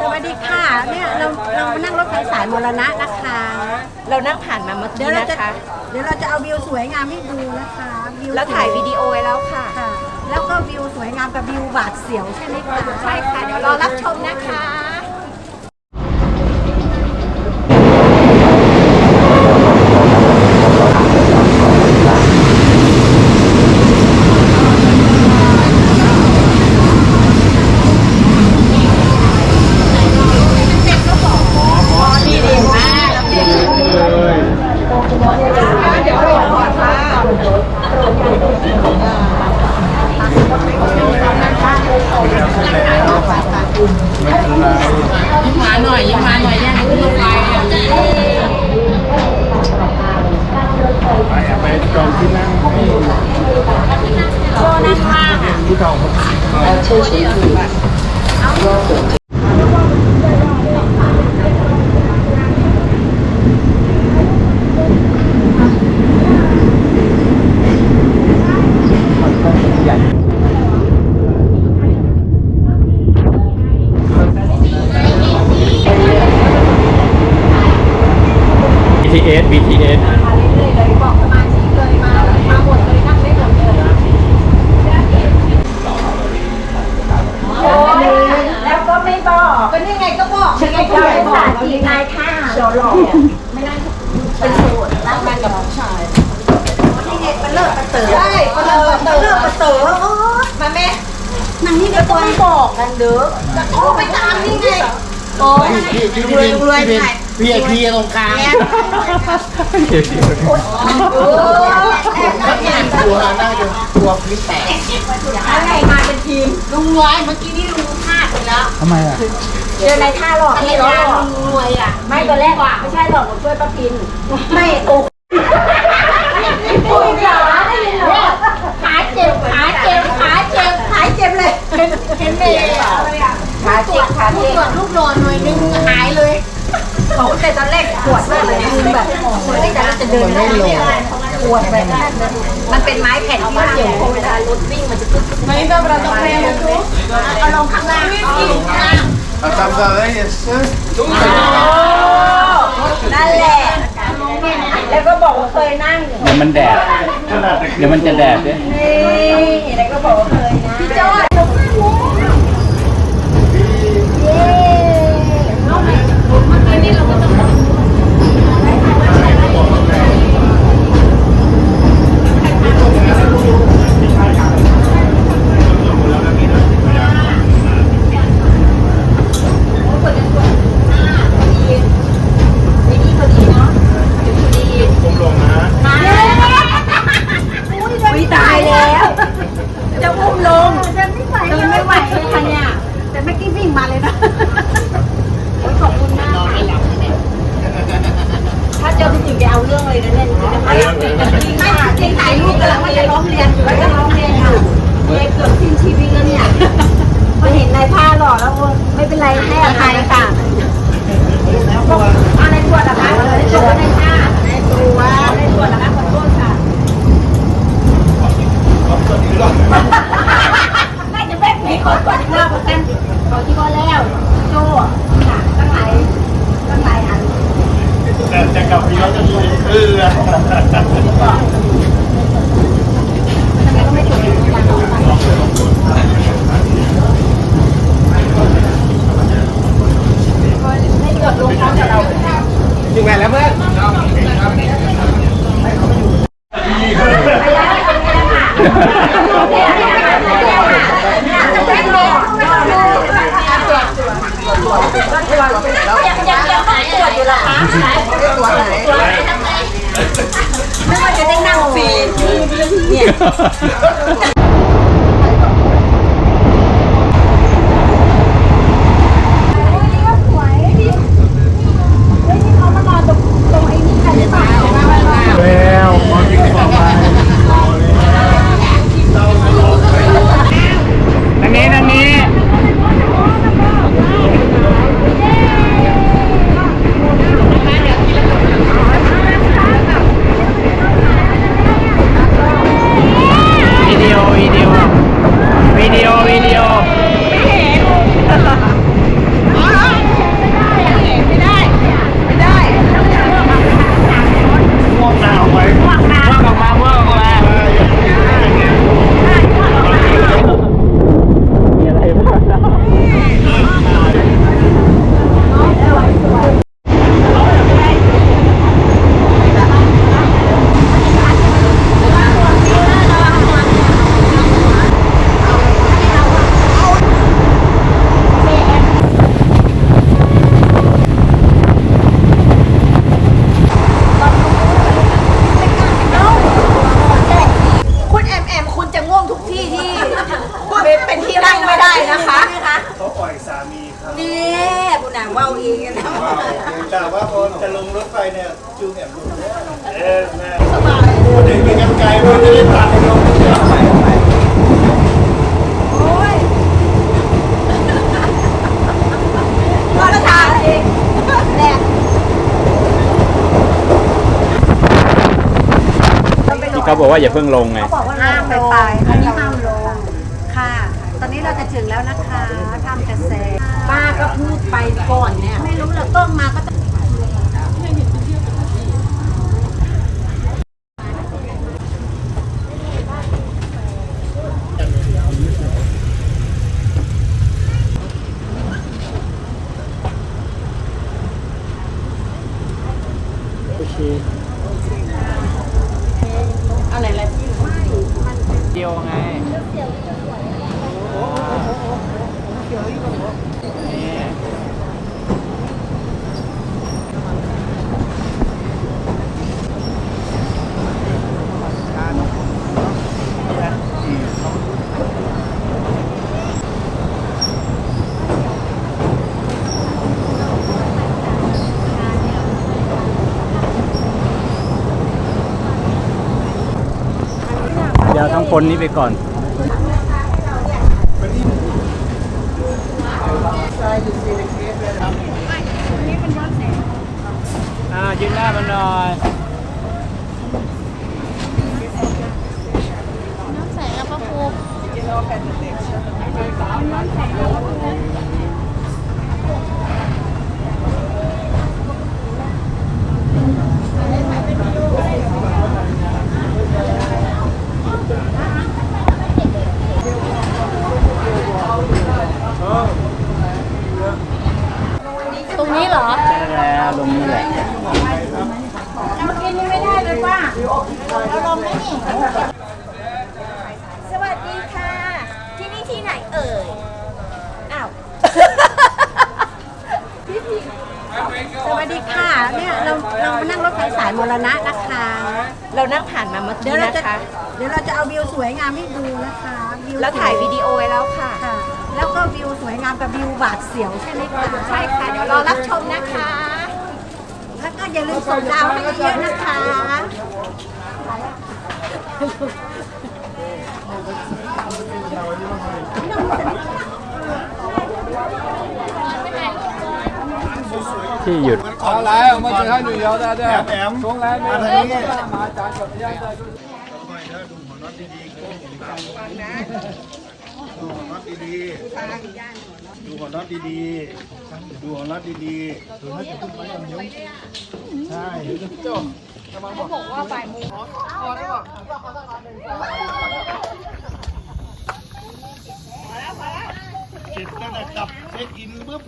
สวัสดีค่ะเนี่ยเราเรานั่งรถไฟสายมรณะนะคะ เรานั่งผ่านมาเมื่อเดี๋ยกี้วเรานะจะคะเดี๋ยวเราจะเอาวิวสวยงามให้ดูนะคะวิวแล้วถ่ายวิดีโอไว้แล้วค่ะ ค่ะ แล้วก็วิวสวยงามกับวิวหวาดเสียวใช่ไหมคะใช่ค่ะเดี๋ยวรอรับชมนะคะ มาหน่อยยิ้มมาหน่อยแย่งขึ้นรถไฟ ไป จองที่นั่งให้ผู้เฒ่าคน BTS BTS แล้วก็ไม่บอกก็นี่ไงก็บอกฉันก็เป็นสาจีนายท่าโดนหลอก ไม่ได้เป็นโสดรักกันกับผู้ชายนี่ไงปลาเลิศปลาเต๋อใช่ปลาเลิศปลาเลิศปลาเต๋อมาแม่นางนี่ก็ก็ต้องบอกกันเด้อโอ้ไปตามนี่ไงโอ้พี่พี่พี่พี่พี่พี่ไอพีตรงกลางตัวน่าจะตัวพลิกแตกอะไรมาเป็นทีมลุงรวยเมื่อกี้นี่ลุงพลาดไปแล้วทำไมอะเจอในท่าหลอกที่ล้อลุงร อะ ไม่ตัวแรกว่ะไม่ใช่หรอกผมช่วยป้าพิน ไม่โอ้คุยจ๋าได้ยินเหรอขาเจ็บขาเจ็บขาเจ็บขาเจ็บเลยเห็นเห็นเมย์ขาเจ็บขาเจ็บลูกนอนหน่วยนึงหายเลยเขาแต่ตอนแรกปวดมากเลยคือแบบเหมือนจะจะเดินไม่ได้ปวดไปมันเป็นไม้แผ่นที่เกี่ยวเวลารถวิ่งมันจะตึ๊ดไม่ต้องเราต้องแรงเอาลงข้างล่างเอาลงข้างล่าง Estamos a ver eso นั่นแหละ แล้วก็บอกว่าเคยนั่งเดี๋ยวมันแดด เดี๋ยวมันจะแดดด้วยนี่แล้วก็บอกว่าเคยนะพี่จอยวิตายแล้ว จะอุ้มลง เดินไม่ไหวเดินไม่ไหวเลยค่ะเนี่ย แต่เมื่อกี้วิ่งมาเลยนะขอบคุณมากถ้าเจอพี่จิ๋งแกเอาเรื่องเลยนะเนี่ยจริงๆนะจริงไม่จริงถ่ายรูปกันแล้วว่าจะร้องเรียนว่าจะร้องเรียนอยู่เด็กเกือบสิ้นชีวิตแล้วเนี่ยพอเห็นนายผ้าหล่อแล้วไม่เป็นไรให้อภัยค่ะอะไรตรวจนะคะตรวจในผ้าในตัวในตรวจนะคะขอโทษค่ะน่า จะแบบมีคนตรวจอีกรอบกันขอที่ก็แล้วโจ้ค่ะตั้งหลายตั้งหลายอันแต่จะกลับพี่เราจะมีเรือไม่เกิดลงท้องกับเราถึงไหนแล้วเพื่อนงยังยังต้องตรวจอยู่เหรอคะตรวจ ไม่ว่าจะได้นั่งฟรีเนี่ย แล้วมองที่ขอบไปทางนี้ทางนี้ วิดีโอ นี่บุญหนังว่าวอีกนะ แต่ว่าพอจะล งรถไฟเนี่ยจูงแอบลงเออแม่สบายเด็กมีกันไกลมันจะได้ตัดลงเดี๋ยวไปไปโอ้ยมาละทางเองแหละที่เขาบอกว่าอย่าเพิ่งลงไงเขาบอกว่าห้ามไปไปอันนี้ห้ามลงค่ะ ตอนนี้เราจะถึงแล้วนะคะถ้ำเกษตรป้าก็พูดไปก่อนเนี่ย ไม่รู้ละกล้องมาก็ต้อง อะไรละที่ เดียวไง เดี๋ยว ต้องพ้นนี้ไปก่อนอ่ายืนหน้ามันหน่อย ตรงนี้เหรอ ใช่แล้วลงนี้แหละ เมื่อกี้นี่ไม่ได้เลยป้าเราลงไม่นี่ สวัสดีค่ะ ที่นี่ที่ไหนเอ่ย อ้าว สวัสดีค่ะ เนี่ยเราเรามา นั่งรถไฟสายมรณะนะคะ เรานั่งผ่านมาเมื่อเดี๋กี้ยวเรานะจะคะ เดี๋ยวเราจะเอาวิวสวยงามให้ดูนะคะวิวแล้วถ่ายวิดีโอไว้แล้วค่ะ ค่ะ แล้วก็วิวสวยงามกับวิวหวาดเสียวใช่ไหมคะใช่ค่ะ เดี๋ยวรอรับชมนะคะ แล้วก็อย่าลืมส่งดาวให้เยอะๆนะคะ ที่หยุด เอาแล้วมันจะให้หนึ่งเดียวได้ได้แหมช่งแรกมาทางนี้มาจานกับย่างได้ด้วยดูหัวน็อตดีๆดูหัวน็อตดีๆดูหัวน็อตดีๆดูหัวน็อตดีๆดูให้ขึ้นไปกันเยอะใช่จบเขาบอกว่าบ่ายโมงพอได้วเสร็จตั้งแต่กลับเช็คอินปุ๊บ